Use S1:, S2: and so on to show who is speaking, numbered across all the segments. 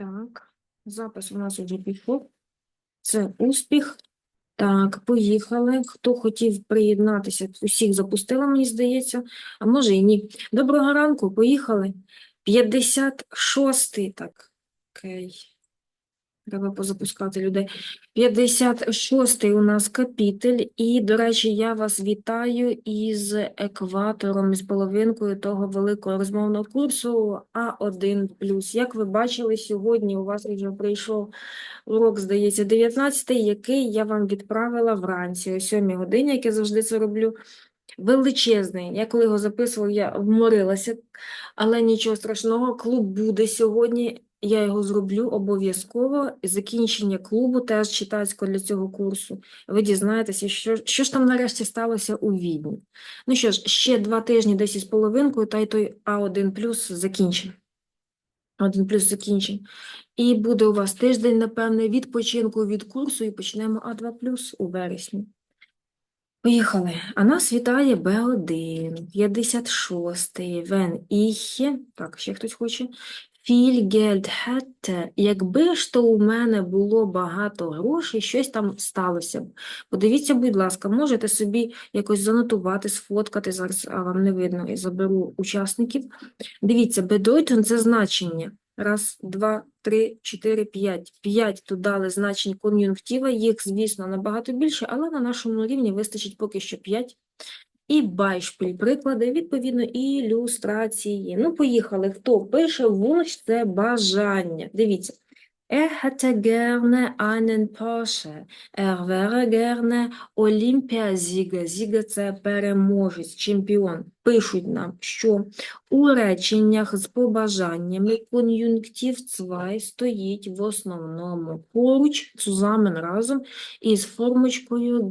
S1: Так, запис у нас уже пішов. Це успіх. Так, поїхали. Хто хотів приєднатися, усіх запустила, мені здається, а може і ні. Доброго ранку, поїхали. 56-й, так, окей. Треба позапускати людей. 56-й у нас капітель, і, до речі, я вас вітаю із екватором, із половинкою того великого розмовного курсу А1+. Як ви бачили, сьогодні у вас вже прийшов урок, здається, 19-й, який я вам відправила вранці о 7 годині, як я завжди це роблю. Величезний. Я коли його записувала, я вморилася, але нічого страшного, клуб буде сьогодні. Я його зроблю обов'язково. Закінчення клубу теж читацького для цього курсу. Ви дізнаєтеся, що, що ж там нарешті сталося у Відні. Ну що ж, ще два тижні, десь із половинкою, та й той А1 плюс закінчень. А1 плюс закінчень. І буде у вас тиждень, напевне, відпочинку від курсу, і почнемо А2 плюс у вересні. Поїхали. А нас вітає Б1, 56-й, Вен Іхе. Так, ще хтось хоче. Geld hätte. Якби ж то у мене було багато грошей, щось там сталося б. Подивіться, будь ласка, можете собі якось занотувати, сфоткати, зараз а, вам не видно, і заберу учасників. Дивіться, bedeuten – це значення. Раз, два, три, чотири, п'ять. П'ять тут дали значень кон'юнктива, їх, звісно, набагато більше, але на нашому рівні вистачить поки що п'ять. І байшпіль, приклади, відповідно, ілюстрації. Ну, поїхали. Хто пише вунш – це бажання. Дивіться. Er hätte gerne einen Porsche. Er wäre gerne Olympiasieger. Сіга – це переможець, чемпіон. Пишуть нам, що у реченнях з побажаннями кон'юнктив 2 стоїть в основному поруч, zusammen, разом, із формочкою.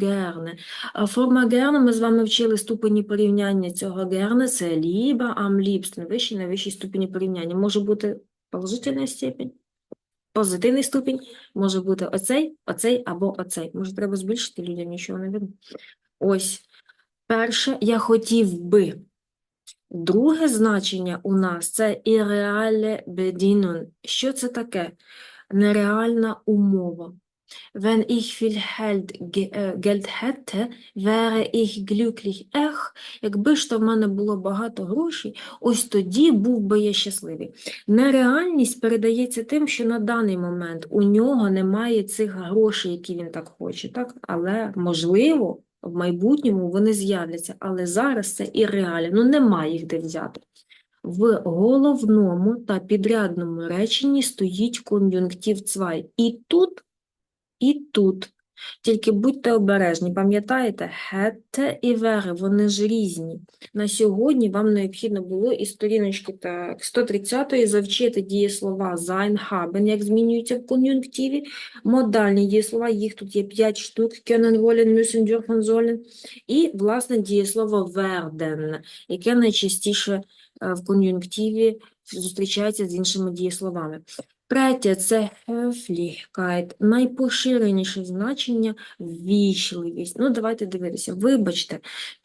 S1: А Форма gerne, ми з вами вчили ступені порівняння цього gerne, це lieber, am liebsten, вищий, найвищий ступені порівняння. Може бути положительна степень, позитивний ступінь, може бути оцей, оцей або оцей. Може, треба збільшити людям, нічого не видно. Ось. Перше, я хотів би. Друге значення у нас це irreale Bedingung. Що це таке? Нереальна умова. Wenn ich viel Geld, е, Geld hätte, wäre ich glücklich. Ех, якби ж то в мене було багато грошей, ось тоді був би я щасливий. Нереальність передається тим, що на даний момент у нього немає цих грошей, які він так хоче, так? Але, можливо, в майбутньому вони з'являться, але зараз це і реально, ну немає їх де взяти. В головному та підрядному реченні стоїть кон'юнктив цвай. І тут, і тут. Тільки будьте обережні, пам'ятаєте, хетте і вере, вони ж різні. На сьогодні вам необхідно було із сторіночки так, 130 завчити дієслова sein, haben, як змінюються в кон'юнктиві, модальні дієслова, їх тут є 5 штук, können, wollen, müssen, dürfen, sollen, і, власне, дієслово werden, яке найчастіше е, в кон'юнктиві зустрічається з іншими дієсловами. Третє – це höflichkeit, найпоширеніше значення – ввічливість. Ну, давайте дивитися. Вибачте,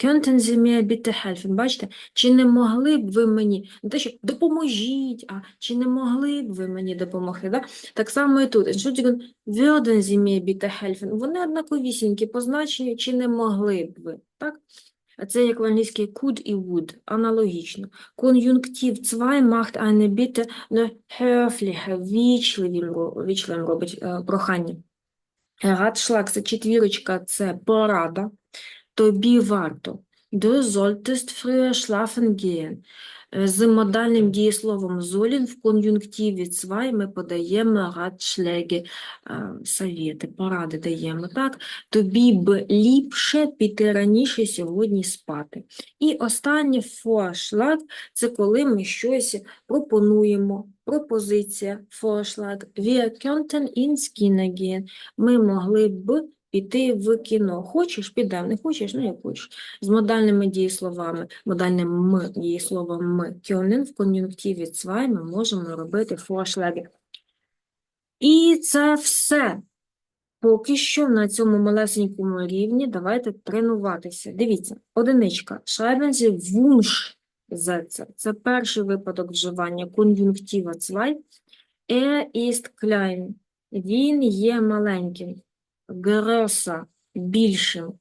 S1: könnten Sie mir bitte helfen? Бачите, чи не могли б ви мені, не те, що допоможіть, а чи не могли б ви мені допомогти? Да? Так само і тут. Entschuldigung, würden Sie mir bitte helfen? Вони однаковісінькі по значенню, чи не могли б ви, так? Це як в англійській could і would, аналогічно. Кон'юнктив 2 macht eine Bitte eine höfliche, вічливим, ро- вічливим робить е, прохання. Ratschlag – це четвірочка, це порада. Тобі варто. Du solltest früher schlafen gehen. Е, З модальним дієсловом sollen в кон'юнктиві 2 ми подаємо Ratschläge, е, совєти, поради даємо, так? Тобі б ліпше піти раніше сьогодні спати. І останнє Vorschlag – це коли ми щось пропонуємо. Пропозиція, Vorschlag. Wir könnten ins Kino gehen. Ми могли б піти в кіно. Хочеш, підемо, не хочеш, ну як хочеш. З модальними дієсловами, модальним «м» дієсловом «м» können в кон'юнктиві 2 ми можемо робити Vorschläge. І це все. Поки що на цьому малесенькому рівні давайте тренуватися. Дивіться, одиничка. Schreiben Sie Wunsch Sätze. Це перший випадок вживання кон'юнктива 2. Er ist klein. Він є маленьким. Größer – більшим.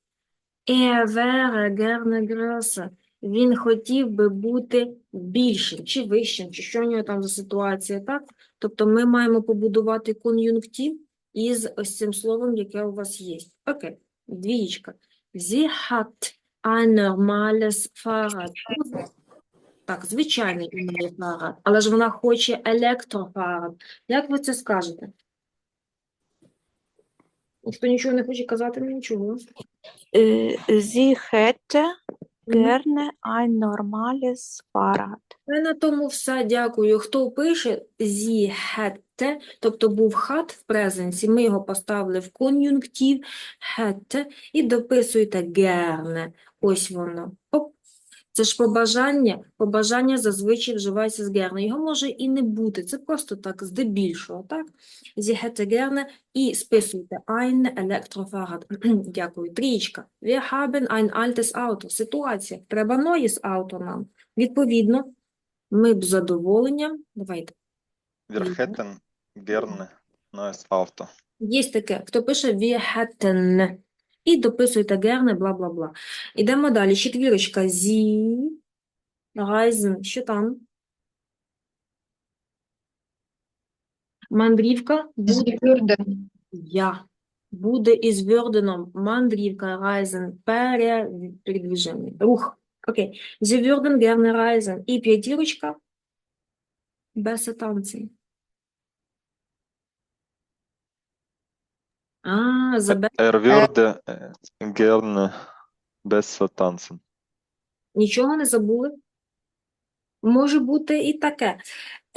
S1: Wäre gerne größer. Він хотів би бути більшим, чи вищим, чи що в нього там за ситуація, так? Тобто ми маємо побудувати кон'юнктив із ось цим словом, яке у вас є. Окей, двієчка. Sie hat ein normales Fahrrad. Так, звичайний у неї але ж вона хоче електрофарад. Як ви це скажете? Ніхто нічого не хоче казати, ну нічого.
S2: Sie hätte gerne ein normales Fahrrad.
S1: Це на тому все, дякую. Хто пише «sie hätte», тобто був «hat» в презенсі, ми його поставили в кон'юнктив «hätte» і дописуєте «gerne». Ось воно. Оп. Це ж побажання. Побажання зазвичай вживається з «gerne». Його може і не бути, це просто так, здебільшого, так? «Sie hätte gerne» і списуйте «ein Elektrofahrrad». Дякую. Трієчка. «Wir haben ein altes Auto». Ситуація. Треба «neues Auto» нам. Відповідно, ми б з задоволенням, давайте,
S3: Wir hätten gerne neues Auto.
S1: є таке, хто пише wir hätten, і дописуєте gerne, бла-бла-бла. Ідемо далі, четвірочка, Sie reisen, що там? Мандрівка буде я. Буде із würdeном, мандрівка, reisen, пере, передвиження, рух. Окей, Sie würden gerne reisen. І п'ятірочка, без танці. А, бе-
S3: Er würde gerne besser tanzen.
S1: Нічого не забули? Може бути і таке.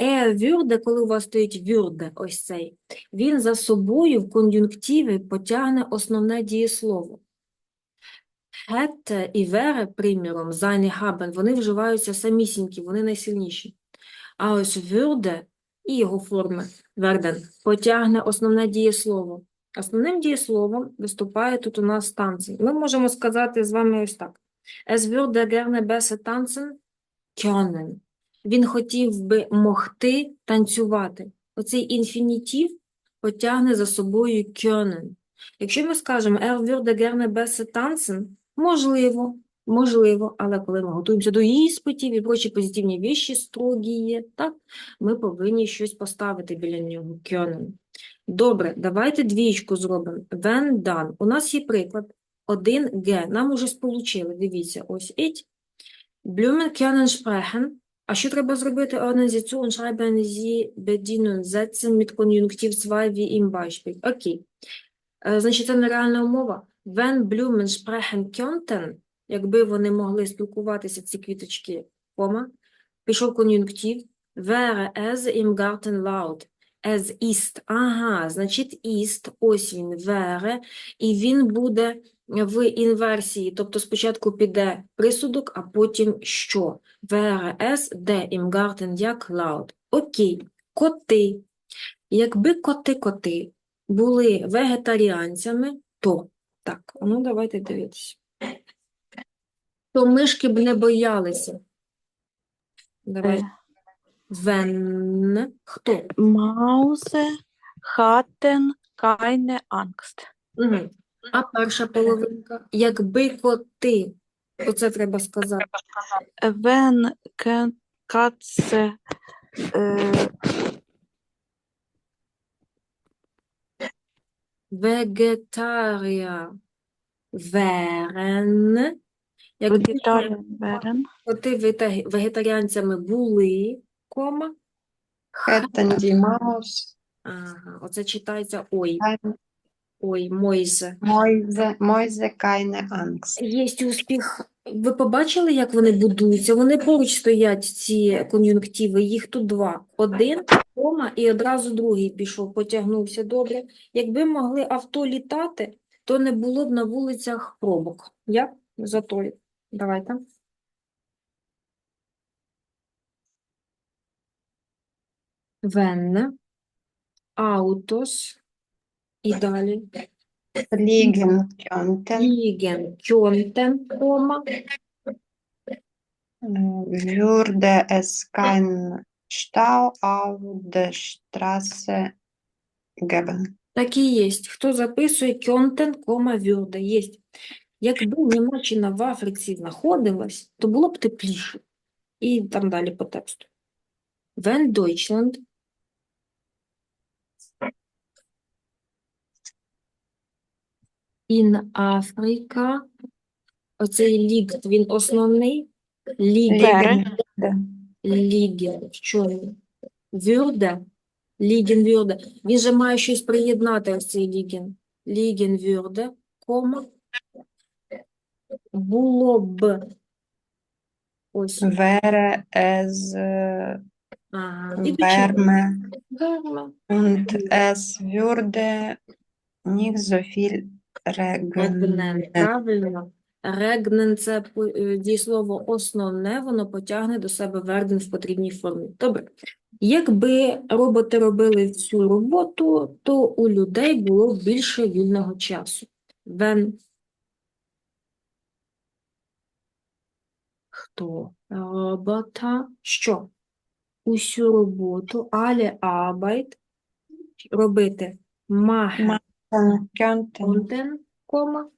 S1: Е würde, коли у вас стоїть würde, ось цей, він за собою в кон'юнктиві потягне основне дієслово. Hätte і wäre, приміром, haben, вони вживаються самісінькі, вони найсильніші. А ось würde і його форми werden потягне основне дієслово. Основним дієсловом виступає тут у нас танці. Ми можемо сказати з вами ось так. Es würde gerne besser tanzen können. Він хотів би могти танцювати. Оцей інфінітив потягне за собою können. Якщо ми скажемо er würde gerne besser tanzen, можливо, можливо, але коли ми готуємося до іспитів і прочі позитивні віші строгі є, так, ми повинні щось поставити біля нього können. Добре, давайте двічку зробимо. When done. У нас є приклад 1G. Нам уже сполучили. Дивіться, ось it. Blumen können sprechen. А що треба зробити? Zu schreiben Sie bedienen Sätze mit Konjunktiv 2 wie im Beispiel. Окей. Е, Значить, це нереальна умова. Wenn Blumen sprechen könnten, якби вони могли спілкуватися, ці квіточки, кома, пішов кон'юнктив, wäre es im Garten laut. Es ist. Ага, значить, ist, ось він, wäre, і він буде в інверсії, тобто спочатку піде присудок, а потім що? Wäre es, де im Garten, як laut. Окей, коти. Якби коти-коти були вегетаріанцями, то, так, ну давайте дивитися. То мишки б не боялися. Давай. Wenn, хто?
S2: Hatten keine Angst.
S1: Угу. А перша половинка? Якби коти, оце треба сказати.
S2: Wenn Ke- Katze äh,
S1: Vegetarier wären. Якби
S2: Vegetarier wären,
S1: коти вегетаріанцями були, кома.
S4: Die Maus
S1: Ага, оце читається ой, ой, Мойзе.
S4: Mäuse, Mäuse keine Angst.
S1: Є успіх. Ви побачили, як вони будуються? Вони поруч стоять, ці кон'юнктиви, їх тут два. Один, кома, і одразу другий пішов, потягнувся добре. Якби могли авто літати, то не було б на вулицях пробок. Як? Затою. Давайте. Wenn, Autos і далі.
S4: Fliegen könnten,
S1: Fliegen könnten, кома.
S4: würde es kein Stau auf der Straße geben.
S1: Так і є. Хто записує кьонтен, кома, вюрде. Є. Якби Німеччина в Африці знаходилась, то було б тепліше. І там далі по тексту. Wenn Deutschland in Afrika, оцей лігт, він основний, ліген, ліген, в чому? Würde, ліген würde. Він же має щось приєднати ось цей ліген. Ліген würde, кома, було б. Ось. Ага. І до чого?
S4: Wärme und es würde nicht so viel
S1: Регнен, правильно. Регнен – це е, дієслово основне, воно потягне до себе верден в потрібній формі. Добре. Якби роботи робили цю роботу, то у людей було б більше вільного часу. When Хто? Робота. Що? Усю роботу, але Arbeit робити machen
S4: Könnten
S1: Контен, кома.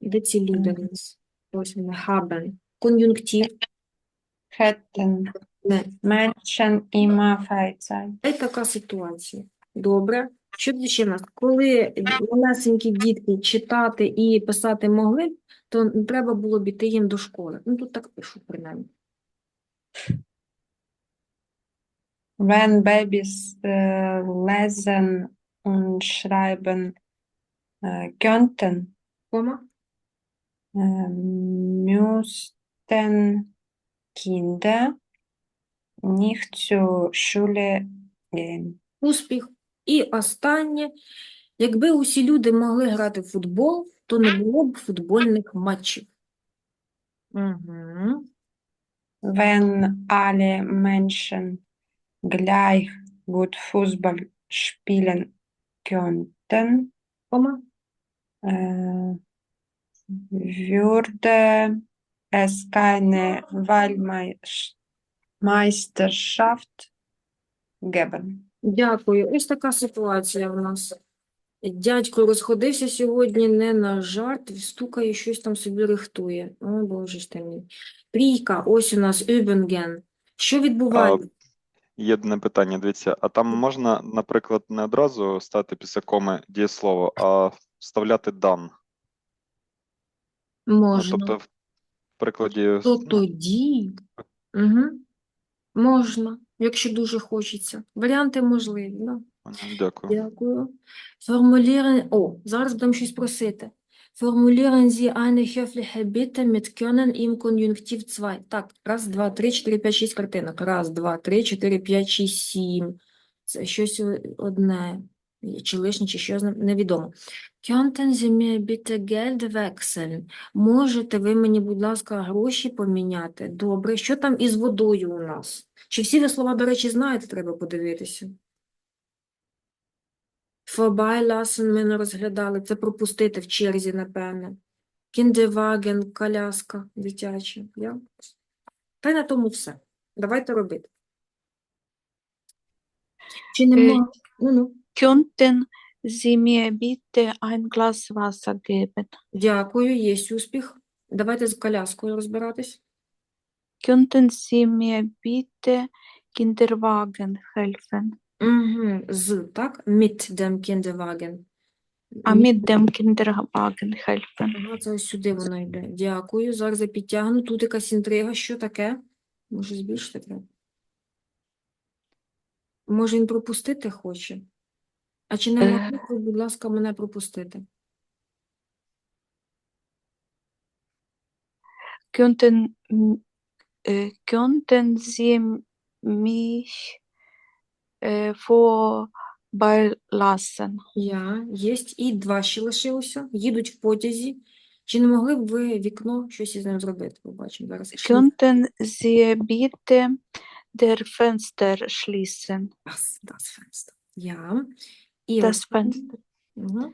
S1: Де ці люди в нас? Ось вони, haben. Кон'юнктив.
S4: hätten
S1: Не.
S4: Menschen immer Freizeit.
S1: Це така ситуація. Добре. Що ще в нас? Коли малесенькі дітки читати і писати могли, то не треба було б іти їм до школи. Ну, тут так пишу, принаймні.
S4: Wenn Babys äh, lesen und schreiben äh, könnten, äh, müssten Kinder nicht zur Schule gehen.
S1: Успіх. І останнє. Якби усі люди могли грати в футбол, то не було б футбольних матчів. Угу.
S4: Wenn alle Menschen gleich gut Fußball spielen könnten,
S1: Кома.
S4: äh, würde es keine Weltmeisterschaft geben.
S1: Дякую. Ось така ситуація в нас. Дядько розходився сьогодні не на жарт, стукає, щось там собі рихтує. О, Боже ж ти мій. Трійка, ось у нас Übungen. Що відбувається?
S3: Є одне питання, дивіться, а там можна, наприклад, не одразу стати після коми дієслово, а вставляти дан. Ну,
S1: Можна.
S3: тобто, в прикладі,
S1: То
S3: ну,
S1: тоді угу. можна, якщо дуже хочеться. Варіанти можливі. Да.
S3: дякую.
S1: Дякую. Formulieren, о, зараз будемо щось просити. Formulieren Sie eine höfliche Bitte mit können im Konjunktiv 2. Так, раз, два, три, чотири, п'ять, шість картинок. Раз, два, три, чотири, п'ять, шість, сім. Це щось одне. Чи лишнє, чи що, невідомо. Könnten Sie mir bitte Geld wechseln? Можете ви мені, будь ласка, гроші поміняти? Добре. Що там із водою у нас? Чи всі ви слова, до речі, знаєте, треба подивитися? Vorbeilassen ми не розглядали. Це пропустити в черзі, напевне. Kinderwagen, коляска дитяча. Я? Та й на тому все. Давайте робити. Чи нема? Ну-ну.
S2: Könnten Sie mir bitte ein Glas Wasser geben?
S1: Дякую, є успіх. Давайте з коляскою розбиратись.
S2: Könnten Sie mir bitte Kinderwagen helfen?
S1: Угу. З, так? Mit dem Kinderwagen.
S2: А mit dem Kinderwagen helfen?
S1: Ага, це ось сюди воно йде. Дякую. Зараз я підтягну. Тут якась інтрига. Що таке? Може, збільшити треба? Може, він пропустити хоче? А чи не
S2: Е.
S1: могли б будь ласка, мене пропустити?
S2: Könnten, äh, könnten Sie mich äh, vorbeilassen?
S1: Я, єсть. І два ще лишилося. Їдуть в потязі. Чи не могли б ви вікно щось із ним зробити? Побачимо зараз.
S2: Könnten Sie bitte der Fenster schließen?
S1: Das, das Fenster. Я. І
S2: Das. Fenster.
S1: Угу.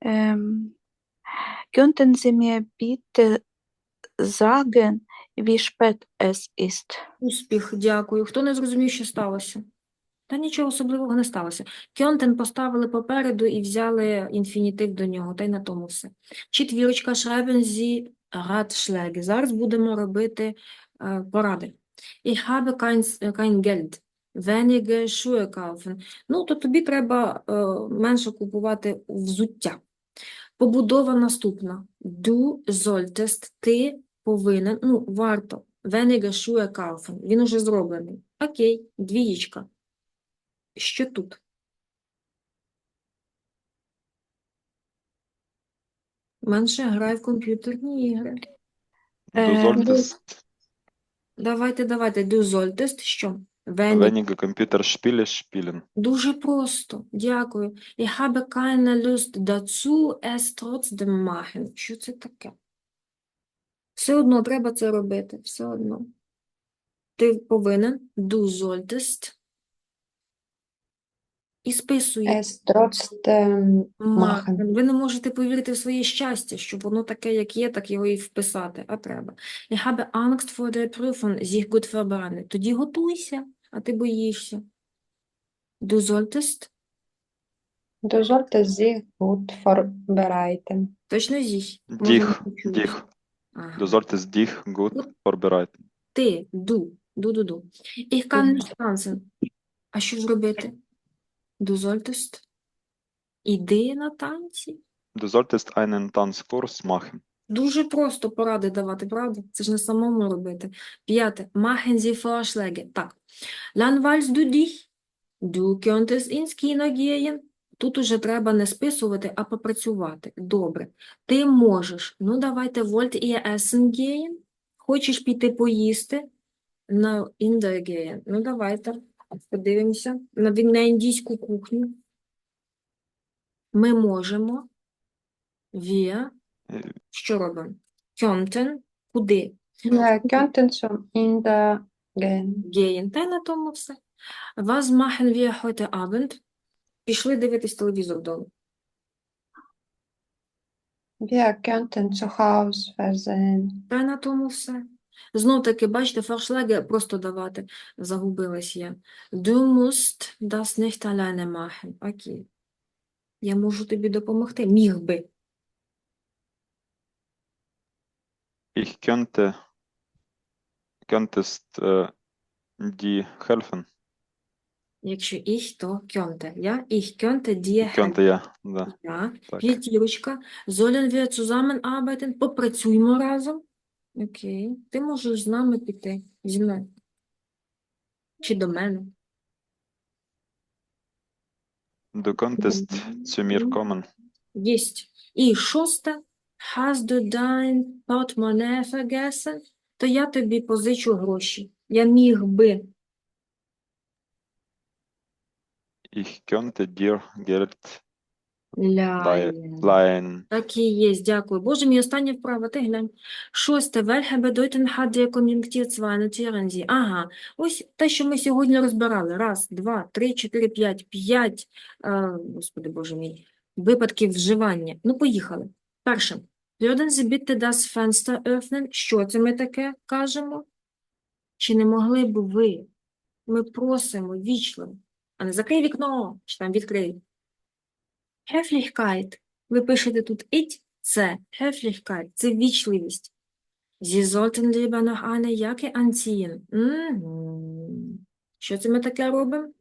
S2: Ähm, könnten Sie mir bitte sagen, wie spät es ist.
S1: Успіх, дякую. Хто не зрозумів, що сталося? Та нічого особливого не сталося. Кьонтен поставили попереду і взяли інфінітив до нього, та й на тому все. Четвірочка, schreiben Sie Зараз будемо робити е, поради. Ich habe kein, kein Geld. Wenige. Ну, то тобі треба е, менше купувати взуття. Побудова наступна. Du solltest, ти повинен, ну, варто. Weniger Schuhe. Він уже зроблений. Окей, двієчка. Що тут? Менше грай в комп'ютерні ігри.
S3: Du
S2: Е,
S1: Давайте, давайте. Solltest що? Wenig.
S3: wenige Computerspiele spielen.
S1: Дуже просто. Дякую. Ich habe keine Lust dazu, es trotzdem machen. Що це таке? Все одно треба це робити. Все одно. Ти повинен. Du solltest. І списує.
S4: Es trotzdem
S1: Махен.
S4: machen.
S1: Ви не можете повірити в своє щастя, щоб воно таке, як є, так його і вписати, а треба. Ich habe Angst vor der Prüfung, sich gut vorbereiten. Тоді готуйся, а ти боїшся. Du solltest,
S4: Du solltest sich gut vorbereiten.
S1: точно sich. Може,
S3: Dich,
S1: не почуєш.
S3: dich.
S1: Ага.
S3: Du solltest dich gut vorbereiten.
S1: Ти, du, ду-ду-ду. Ich kann nicht tanzen. А що ж робити? Du solltest. Іди на танці.
S3: Du solltest einen Tanzkurs machen.
S1: Дуже просто поради давати, правда? Це ж не самому робити. П'яте. Machen Sie Vorschläge. Так. Langweilst du dich? Du könntest ins Kino gehen. Тут уже треба не списувати, а попрацювати. Добре. Ти можеш. Ну, давайте wollt ihr essen gehen? Хочеш піти поїсти? На in der gehen. Ну, давайте. Подивимося. На, на індійську кухню. Ми можемо. Wir що робимо? Könnten, куди?
S4: Wir könnten zum Inder gehen.
S1: Gehen. Та й на тому все. Was machen wir heute Abend? Пішли дивитись телевізор вдома.
S4: Wir könnten zu Hause versehen.
S1: Та й на тому все. Знов таки, бачите, форшлаги просто давати. Загубилась я. Du musst das nicht alleine machen. Окей. Я можу тобі допомогти. Міг би.
S3: Ich könnte, könntest äh, die helfen.
S1: Якщо ich, то könnte. Я? Ich könnte dir
S3: Ich könnte ja, да,
S1: Ja,
S3: так.
S1: п'ятірочка. Sollen wir zusammenarbeiten? Попрацюємо разом. Окей. Ти можеш з нами піти. Зі мною. Чи до мене.
S3: Du könntest zu mir kommen.
S1: Єсть. І шосте. Hast du dein Portemonnaie vergessen? То я тобі позичу гроші. Я міг би.
S3: Ich könnte dir Geld Leihen.
S1: Так і є, дякую. Боже мій, остання вправа, ти глянь. Шосте. Welche Bedeutung hat der Konjunktiv 2? Ага, ось те, що ми сьогодні розбирали. Раз, два, три, чотири, п'ять. П'ять, е, господи Боже мій, випадків вживання. Ну, поїхали. Перше. Würden Sie bitte das Fenster öffnen? Що це ми таке кажемо? Чи не могли б ви? Ми просимо вічливо. А не закрий вікно, чи там відкрий. Höflichkeit. Ви пишете тут «ить» – це Höflichkeit, це вічливість. Sie sollten lieber noch eine Jacke anziehen. Мгм. Що це ми таке робимо?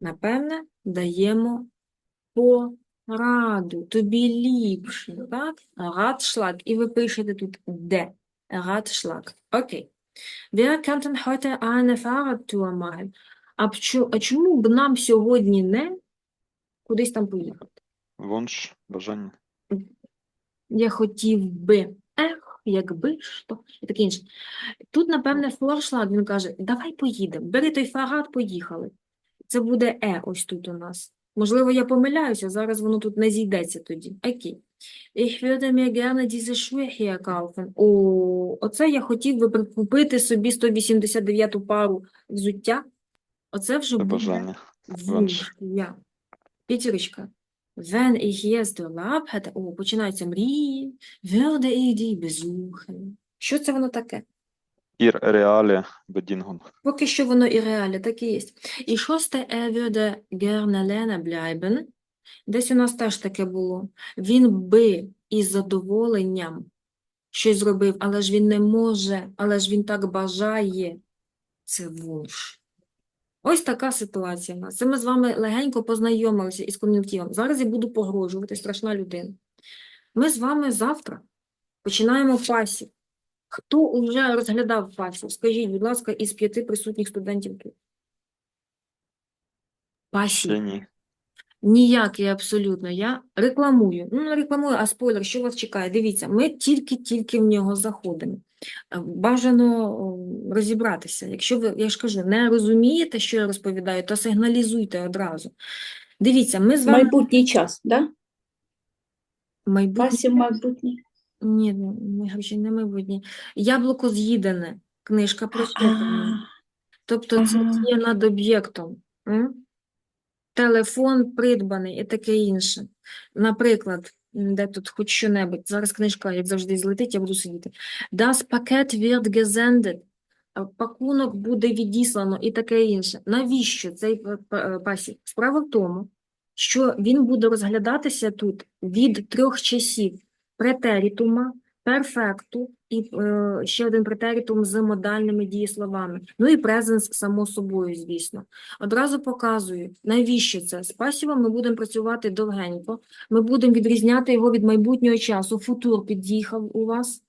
S1: Напевне, даємо пораду, тобі ліпше, так? Ratschlag. І ви пишете тут «де». Ratschlag. Окей. Wir könnten heute eine Fahrradtour machen. А чому б нам сьогодні не кудись там поїхати?
S3: Wunsch, бажання.
S1: Я хотів би, ех, якби ж то, і таке інше. Тут, напевне, форшлаг, він каже, давай поїдемо, бери той фарад, поїхали. Це буде е ось тут у нас. Можливо, я помиляюся, зараз воно тут не зійдеться тоді. Окей. Ich würde mir gerne diese Schuhe kaufen. О, оце я хотів би прикупити собі 189-ту пару взуття. Оце вже
S3: Це
S1: буде
S3: бажання.
S1: Вунш, я. П'ятірочка. Wenn ich Urlaub hätte, о, починаються мрії, würde ich die besuchen. Що це воно таке?
S3: ір реалі бедінгун.
S1: Поки що воно і реалі, так і є. І шосте, er würde gerne lernen bleiben. Десь у нас теж таке було. Він би із задоволенням щось зробив, але ж він не може, але ж він так бажає. Це вунш. Ось така ситуація в нас. Це ми з вами легенько познайомилися із кон'юнктивом. Зараз я буду погрожувати, страшна людина. Ми з вами завтра починаємо пасів. Хто вже розглядав пасів? Скажіть, будь ласка, із п'яти присутніх студентів тут. Пасів.
S3: Ні.
S1: Ніякий абсолютно. Я рекламую. Ну, не рекламую, а спойлер, що вас чекає? Дивіться, ми тільки-тільки в нього заходимо. Е, Бажано розібратися. Якщо ви, я ж кажу, не розумієте, що я розповідаю, то сигналізуйте одразу. Дивіться, ми з вами
S5: Майбутній час, да?
S1: майбутнє.
S5: Пасів майбутній.
S1: Ні, ми гроші не майбутнє. Яблуко з'їдене, книжка прочитана. Тобто це
S5: Ага.
S1: є над об'єктом. Телефон придбаний і таке інше. Наприклад, де тут хоч що-небудь. Зараз книжка, як завжди, злетить, я буду сидіти. Das Paket wird gesendet. Пакунок буде відіслано і таке інше. Навіщо цей е, пасів? Справа в тому, що він буде розглядатися тут від трьох часів претерітума, перфекту і е, ще один претерітум з модальними дієсловами. Ну і презенс, само собою, звісно. Одразу показую, навіщо це. З пасівом ми будемо працювати довгенько. Ми будемо відрізняти його від майбутнього часу. Футур під'їхав у вас.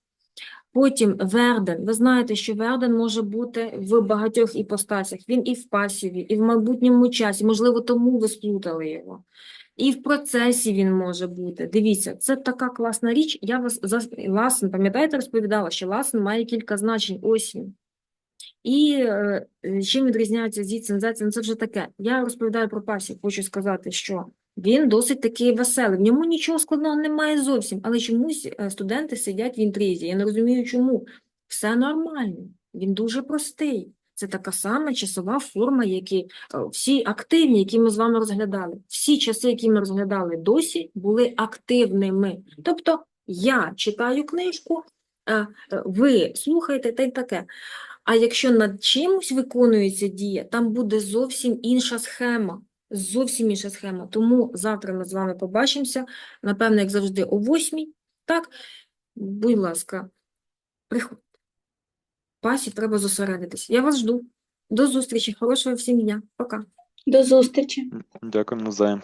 S1: Потім верден. Ви знаєте, що верден може бути в багатьох іпостасях. Він і в пасіві, і в майбутньому часі. Можливо, тому ви сплутали його. І в процесі він може бути. Дивіться, це така класна річ. Я вас за ласен, пам'ятаєте, розповідала, що ласен має кілька значень. Ось він. І е, е, чим відрізняється зецин, це вже таке. Я розповідаю про пасів, хочу сказати, що він досить такий веселий. В ньому нічого складного немає зовсім, але чомусь е, студенти сидять в інтризі. Я не розумію, чому. Все нормально, він дуже простий. Це така сама часова форма, які е, всі активні, які ми з вами розглядали. Всі часи, які ми розглядали досі, були активними. Тобто я читаю книжку, е, ви слухаєте та й таке. А якщо над чимось виконується дія, там буде зовсім інша схема. Зовсім інша схема. Тому завтра ми з вами побачимося, напевно, як завжди, о 8. Так, будь ласка, приходьте. Пасі треба зосередитись. Я вас жду. До зустрічі. Хорошого всім дня. Пока.
S5: До зустрічі.
S3: Дякую навзаєм.